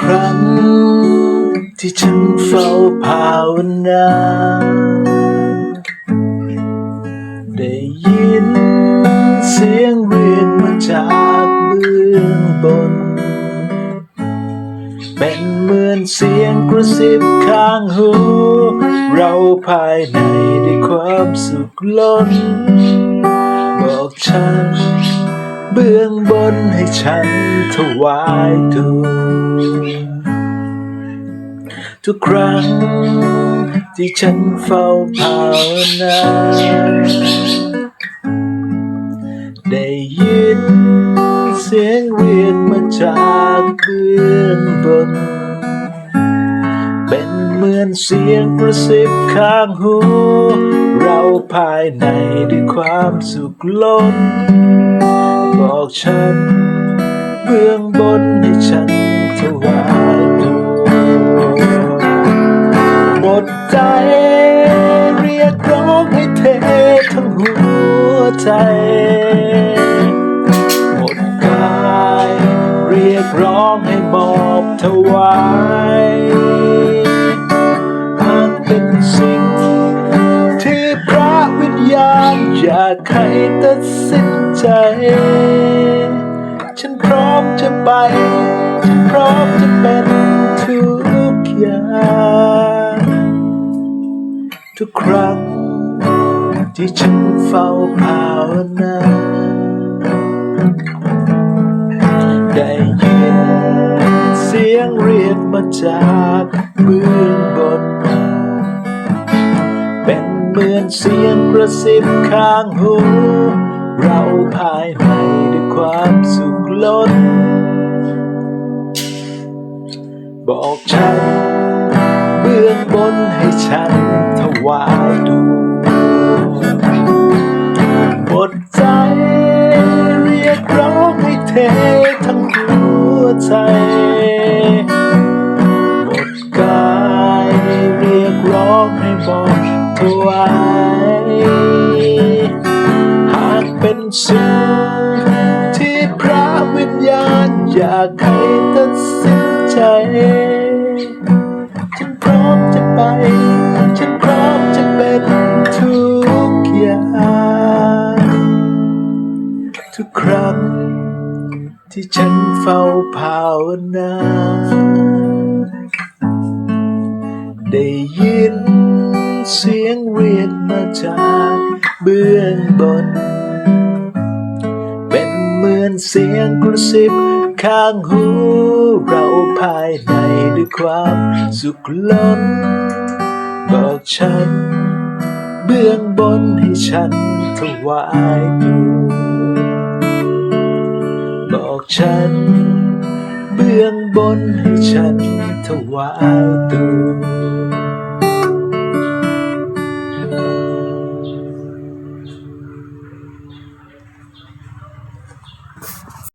ครั้ง ที่ฉันเฝ้าภาวนา ได้ยินเสียงเรียกมาจากเบื้องบน เป็นเหมือนเสียงกระซิบข้างหู เราภายในด้ความสุขล้น บอกฉัน เบื้องบนให้ฉันถวายตัวทุกครั้งที่ฉันเฝ้าภาวนาได้ยินเสียงเรียกมาจากเบื้องบน เป็นเหมือนเสียงกระซิบข้างหู เราภายในด้วยความสุขล้น บอกฉัน เบื้องบนให้ฉันถวายตัวหมดใจเรียกร้องให้เททั้งหัวใจหมดกายเรียกร้องให้มอบถวายหากเป็นสิ่งที่พระวิญญาณอยากให้ตัดสิน ใจฉันพร้อมจะไป ฉันพร้อมจะเป็นทุกอย่างทุกครั้งที่ฉันเฝ้าภาวนาได้ยินเสียงเรียกมาจากเบื้องบน เป็นเหมือนเสียงกระซิบข้างหู เราภายในด้วยความสุขล้น บอกฉัน เบื้องบนให้ฉันถวายดูหมดใจเรียกร้องให้เททั้งหัวใจหมดกายเรียกร้องให้บอกถวาย เป็นสิ่งที่พระวิญญาณอยากให้ตัดสินใจฉันพร้อมจะไป ฉันพร้อมจะเป็นทุกอย่างทุกครั้งที่ฉันเฝ้าภาวนาได้ยินเสียงเรียกมาจากเบื้องบน มือนเสียงกระซิบข้างหู เราภายในด้วยความสุขล้น บอกฉัน เบื้องบนให้ฉันถวายตัวบอกฉัน เบื้องบนให้ฉันถวายตัว